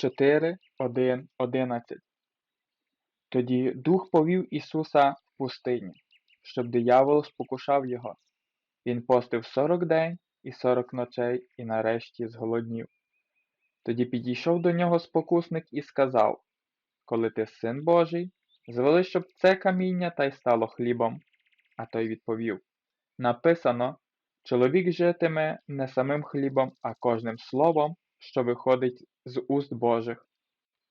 4, 1, 11 Тоді Дух повів Ісуса в пустиню, щоб диявол спокушав його. Він постив сорок день і сорок ночей і нарешті зголоднів. Тоді підійшов до нього спокусник і сказав Коли ти син Божий, звели, щоб це каміння та й стало хлібом. А той відповів Написано Чоловік житиме не самим хлібом, а кожним словом, що виходить з уст Божих.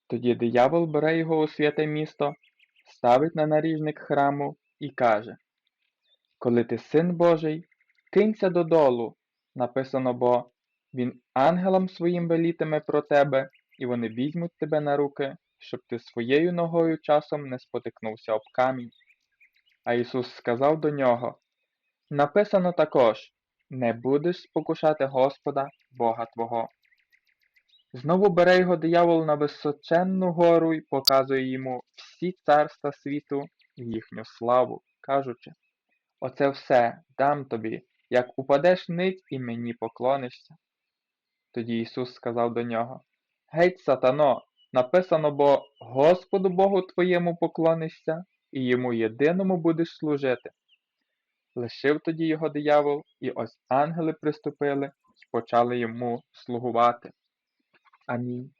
Тоді диявол бере його у святе місто, ставить на наріжник храму і каже Коли ти син Божий, кинься додолу, написано бо він ангелам своїм велітиме про тебе, і вони візьмуть тебе на руки, щоб ти своєю ногою часом не спотикнувся об камінь. А Ісус сказав до нього Написано також Не будеш спокушати Господа, Бога Твого. Знову бере його диявол на височенну гору і показує йому всі царства світу і їхню славу, кажучи Оце все дам тобі, як упадеш ниць і мені поклонишся. Тоді Ісус сказав до нього Геть, сатано, написано бо Господу Богу твоєму поклонишся, і йому єдиному будеш служити. Лишив тоді його диявол, і ось ангели приступили і почали йому слугувати. Амінь.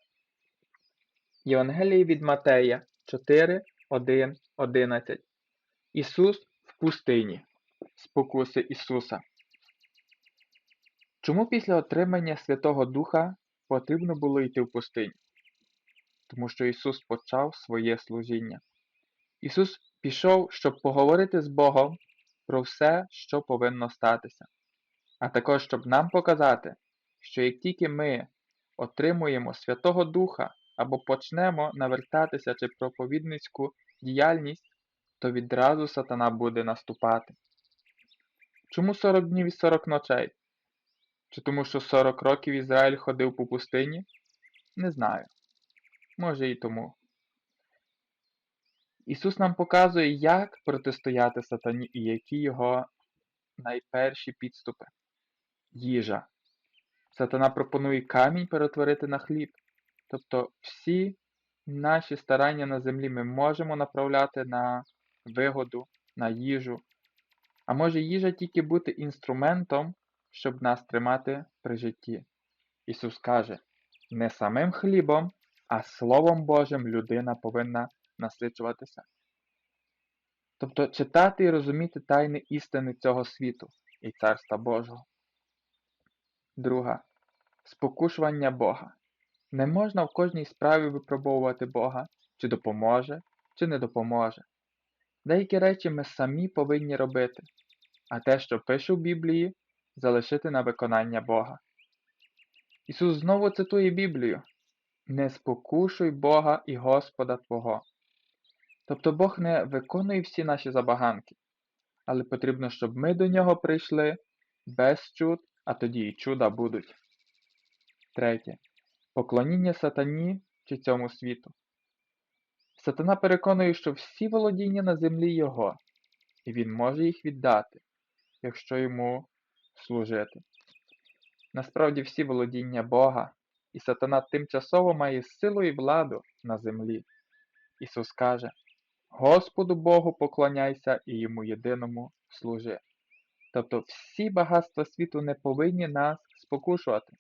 Євангеліє від Матея 4, 1, 11 Ісус в пустині. Спокуси Ісуса. Чому після отримання Святого Духа потрібно було йти в пустиню? Тому що Ісус почав своє служіння. Ісус пішов, щоб поговорити з Богом про все, що повинно статися, а також щоб нам показати, що як тільки ми отримуємо Святого Духа або почнемо навертатися чи проповідницьку діяльність, то відразу сатана буде наступати. Чому 40 днів і 40 ночей? Чи тому, що 40 років Ізраїль ходив по пустині? Не знаю. Може і тому. Ісус нам показує, як протистояти сатані і які його найперші підступи. Їжа. Сатана пропонує камінь перетворити на хліб. Тобто всі наші старання на землі ми можемо направляти на вигоду, на їжу. А може їжа тільки бути інструментом, щоб нас тримати при житті. Ісус каже, не самим хлібом, а Словом Божим людина повинна насичуватися. Тобто читати і розуміти тайни істини цього світу і Царства Божого. Друга. Спокушування Бога. Не можна в кожній справі випробовувати Бога, чи допоможе, чи не допоможе. Деякі речі ми самі повинні робити, а те, що пише в Біблії, залишити на виконання Бога. Ісус знову цитує Біблію Не спокушуй Бога і Господа Твого. Тобто Бог не виконує всі наші забаганки, але потрібно, щоб ми до нього прийшли без чуд, а тоді і чуда будуть. Третє. Поклоніння сатані чи цьому світу. Сатана переконує, що всі володіння на землі його, і він може їх віддати, якщо йому служити. Насправді всі володіння Бога, і сатана тимчасово має силу і владу на землі. Ісус каже Господу Богу поклоняйся і йому єдиному служи. Тобто всі багатства світу не повинні нас спокушувати.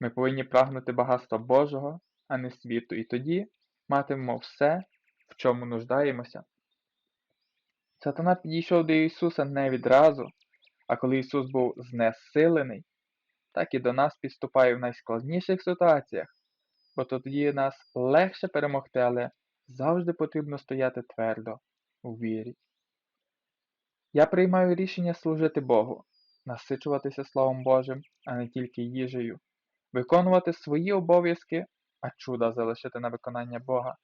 Ми повинні прагнути багатства Божого, а не світу, і тоді матимемо все, в чому нуждаємося. Сатана підійшов до Ісуса не відразу, а коли Ісус був знесилений, так і до нас підступає в найскладніших ситуаціях, бо тоді нас легше перемогти, але завжди потрібно стояти твердо у вірі. Я приймаю рішення служити Богу, насичуватися Словом Божим, а не тільки їжею, виконувати свої обов'язки, а чуда залишити на виконання Бога,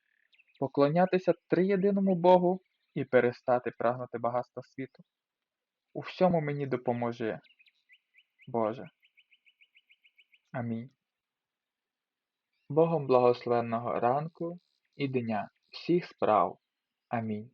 поклонятися триєдиному Богу і перестати прагнути багатства світу. У всьому мені допоможи, Боже. Амінь. Богом благословенного ранку і дня всіх справ. Амінь.